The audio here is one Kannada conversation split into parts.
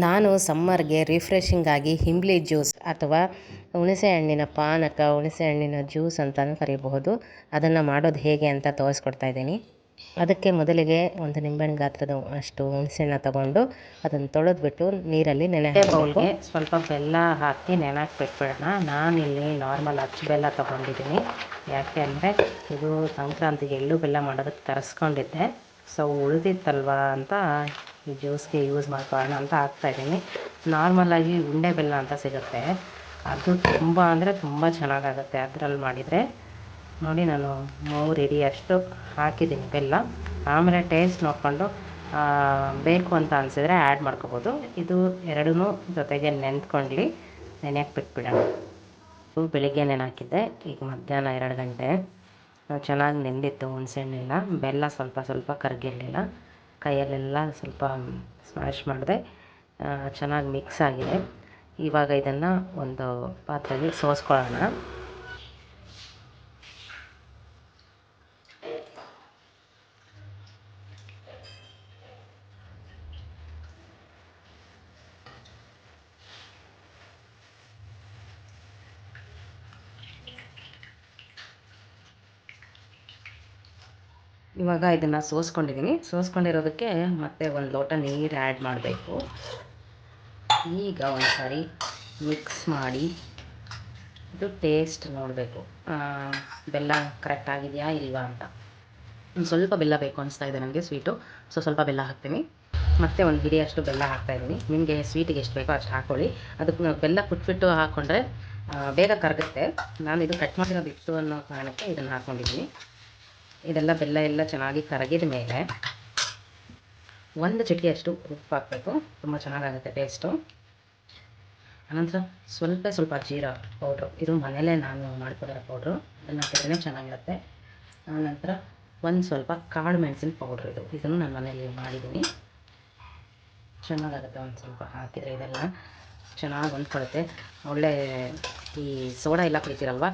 ನಾನು ಸಮ್ಮರ್ಗೆ ರಿಫ್ರೆಶಿಂಗ್ ಆಗಿ ಹಿಂಬ್ಲಿ ಜ್ಯೂಸ್ ಅಥವಾ ಹುಣಸೆ ಹಣ್ಣಿನ ಪಾನಕ ಹುಣಸೆ ಹಣ್ಣಿನ ಜ್ಯೂಸ್ ಅಂತಲೂ ಕರೀಬಹುದು. ಅದನ್ನು ಮಾಡೋದು ಹೇಗೆ ಅಂತ ತೋರಿಸ್ಕೊಡ್ತಾ ಇದ್ದೀನಿ. ಅದಕ್ಕೆ ಮೊದಲಿಗೆ ಒಂದು ನಿಂಬೆಹಣ್ಣು ಗಾತ್ರದ ಅಷ್ಟು ಹುಣಸೆಹಣ್ಣ ತಗೊಂಡು ಅದನ್ನು ತೊಳೆದ್ಬಿಟ್ಟು ನೀರಲ್ಲಿ ನೆನೆ ಬೌಲ್ಗೆ ಸ್ವಲ್ಪ ಬೆಲ್ಲ ಹಾಕಿ ನೆನಕ್ಕೆ ಬಿಟ್ಬಿಡೋಣ ನಾನಿಲ್ಲಿ ನಾರ್ಮಲ್ ಅಚ್ಚು ಬೆಲ್ಲ ತೊಗೊಂಡಿದ್ದೀನಿ. ಯಾಕೆ ಅಂದರೆ ಇದು ಸಂಕ್ರಾಂತಿಗೆ ಎಳ್ಳು ಬೆಲ್ಲ ಮಾಡೋದಕ್ಕೆ ತರಿಸ್ಕೊಂಡಿದ್ದೆ. ಸೊ ಉಳಿದಿತ್ತಲ್ವಾ ಅಂತ ಈ ಜ್ಯೂಸ್ಗೆ ಯೂಸ್ ಮಾಡ್ಕೊಳ್ಳೋಣ ಅಂತ ಹಾಕ್ತಾಯಿದ್ದೀನಿ ನಾರ್ಮಲ್ಲಾಗಿ ಉಂಡೆ ಬೆಲ್ಲ ಅಂತ ಸಿಗುತ್ತೆ. ಅದು ತುಂಬ ಅಂದರೆ ತುಂಬ ಚೆನ್ನಾಗಾಗುತ್ತೆ ಅದರಲ್ಲಿ ಮಾಡಿದರೆ. ನೋಡಿ ನಾನು ಮೂರು ಅಷ್ಟು ಹಾಕಿದ್ದೀನಿ ಬೆಲ್ಲ. ಆಮೇಲೆ ಟೇಸ್ಟ್ ನೋಡಿಕೊಂಡು ಬೇಕು ಅಂತ ಅನಿಸಿದ್ರೆ ಆ್ಯಡ್ ಮಾಡ್ಕೋಬೋದು. ಇದು ಎರಡೂ ಜೊತೆಗೆ ನೆನೆದ್ಕೊಂಡ್ಲಿ ನೆನೆಯಕ್ಕೆ ಬಿಟ್ಬಿಡೋಣ. ಬೆಳಿಗ್ಗೆ ನೆನೆ ಈಗ ಮಧ್ಯಾಹ್ನ ಎರಡು ಗಂಟೆ. ಚೆನ್ನಾಗಿ ನೆಂದಿತ್ತು ಹುಣಸೆಹಣ್ಣೆಲ್ಲ. ಬೆಲ್ಲ ಸ್ವಲ್ಪ ಸ್ವಲ್ಪ ಕರಗಿರಲಿಲ್ಲ. ಕೈಯಲ್ಲೆಲ್ಲ ಸ್ವಲ್ಪ ಸ್ಮ್ಯಾಷ್ ಮಾಡಿದೆ. ಚೆನ್ನಾಗಿ ಮಿಕ್ಸ್ ಆಗಿದೆ. ಇವಾಗ ಇದನ್ನು ಒಂದು ಪಾತ್ರೆಗೆ ಸೋಸ್ಕೊಳ್ಳೋಣ. ಇವಾಗ ಇದನ್ನು ಸೋಸ್ಕೊಂಡಿದ್ದೀನಿ ಸೋಸ್ಕೊಂಡಿರೋದಕ್ಕೆ ಮತ್ತೆ ಒಂದು ಲೋಟ ನೀರು ಆ್ಯಡ್ ಮಾಡಬೇಕು. ಈಗ ಒಂದು ಸಾರಿ ಮಿಕ್ಸ್ ಮಾಡಿ ಇದು ಟೇಸ್ಟ್ ನೋಡಬೇಕು. ಬೆಲ್ಲ ಕರೆಕ್ಟ್ ಆಗಿದೆಯಾ ಇಲ್ವಾ ಅಂತ. ಒಂದು ಸ್ವಲ್ಪ ಬೆಲ್ಲ ಬೇಕು ಅನಿಸ್ತಾ ಇದೆ ನನಗೆ ಸ್ವೀಟು ಸೊ ಸ್ವಲ್ಪ ಬೆಲ್ಲ ಹಾಕ್ತೀನಿ. ಮತ್ತೆ ಒಂದು ಹಿಡಿಯಷ್ಟು ಬೆಲ್ಲ ಹಾಕ್ತಾಯಿದ್ದೀನಿ ನಿಮಗೆ ಸ್ವೀಟಿಗೆ ಎಷ್ಟು ಬೇಕೋ ಅಷ್ಟು ಹಾಕ್ಕೊಳ್ಳಿ ಅದಕ್ಕೆ ಬೆಲ್ಲ ಕುಟ್ಬಿಟ್ಟು ಹಾಕ್ಕೊಂಡ್ರೆ ಬೇಗ ಕರಗುತ್ತೆ. ನಾನು ಇದು ಕಟ್ ಮಾಡಿರೋದು ಇತ್ತು ಅನ್ನೋ ಕಾರಣಕ್ಕೆ ಇದನ್ನು ಹಾಕ್ಕೊಂಡಿದ್ದೀನಿ ಇದೆಲ್ಲ ಬೆಲ್ಲ ಎಲ್ಲ ಚೆನ್ನಾಗಿ ಕರಗಿದ ಮೇಲೆ ಒಂದು ಚಿಟಿಕೆಯಷ್ಟು ಉಪ್ಪು ಹಾಕಬೇಕು. ತುಂಬ ಚೆನ್ನಾಗಾಗುತ್ತೆ ಟೇಸ್ಟು ಆನಂತರ ಸ್ವಲ್ಪ ಸ್ವಲ್ಪ ಜೀರಾ ಪೌಡ್ರು ಇದು ಮನೇಲೇ ನಾನು ಮಾಡ್ಕೊಡೋ ಪೌಡ್ರು ಅದನ್ನ ಹಾಕಿದ್ರೆ ಚೆನ್ನಾಗಿರುತ್ತೆ. ಆನಂತರ ಒಂದು ಸ್ವಲ್ಪ ಕಾಳು ಮೆಣಸಿನ ಪೌಡ್ರ್ ಇದು. ಇದನ್ನು ನಾನು ಮನೇಲಿ ಮಾಡಿದ್ದೀನಿ ಚೆನ್ನಾಗಾಗುತ್ತೆ ಒಂದು ಸ್ವಲ್ಪ ಹಾಕಿದರೆ ಇದೆಲ್ಲ. ಚೆನ್ನಾಗಿ ಹೊಂದ್ಕೊಳುತ್ತೆ. ಒಳ್ಳೆ ಈ ಸೋಡಾ ಎಲ್ಲ ಕುಡಿತೀರಲ್ವ?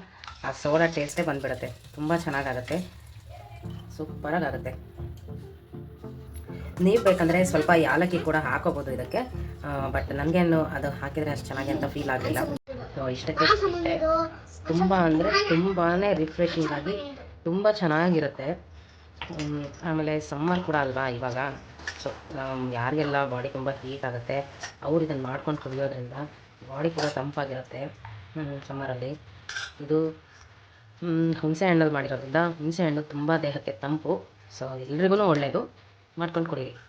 ಆ ಸೋಡಾ ಟೇಸ್ಟೇ ಬಂದುಬಿಡುತ್ತೆ. ತುಂಬ ಚೆನ್ನಾಗಾಗುತ್ತೆ. ಸೂಪರಾಗಿ ಆಗುತ್ತೆ ನೀವು ಬೇಕಂದರೆ ಸ್ವಲ್ಪ ಯಾಲಕ್ಕಿ ಕೂಡ ಹಾಕೋಬೋದು ಇದಕ್ಕೆ. ಬಟ್ ನನಗೇನು ಅದು ಹಾಕಿದರೆ ಅಷ್ಟು ಚೆನ್ನಾಗಿ ಅಂತ ಫೀಲ್ ಆಗಲಿಲ್ಲ. ಸೊ ಇಷ್ಟಕ್ಕೆ ತುಂಬ ಅಂದರೆ ತುಂಬಾ ರಿಫ್ರೆಶಿಂಗ್ ಆಗಿ ತುಂಬ ಚೆನ್ನಾಗಿರುತ್ತೆ. ಆಮೇಲೆ ಸಮ್ಮರ್ ಕೂಡ ಅಲ್ವಾ ಇವಾಗ? ಸೊ ಯಾರಿಗೆಲ್ಲ ಬಾಡಿ ತುಂಬ ಹೀಟ್ ಆಗುತ್ತೆ ಅವ್ರು ಇದನ್ನು ಮಾಡ್ಕೊಂಡು ಕುಡಿಯೋದ್ರಿಂದ ಬಾಡಿ ಕೂಡ ತಂಪಾಗಿರುತ್ತೆ. ಸಮ್ಮರಲ್ಲಿ ಇದು ಹುಣಸೆ ಹಣ್ಣಲ್ಲಿ ಮಾಡಿರೋದ್ರಿಂದ ಹುಣಸೆ ಹಣ್ಣು ತುಂಬ ದೇಹಕ್ಕೆ ತಂಪು ಸೊ ಎಲ್ರಿಗೂ ಒಳ್ಳೆಯದು ಮಾಡ್ಕೊಂಡು ಕುಡೀರಿ.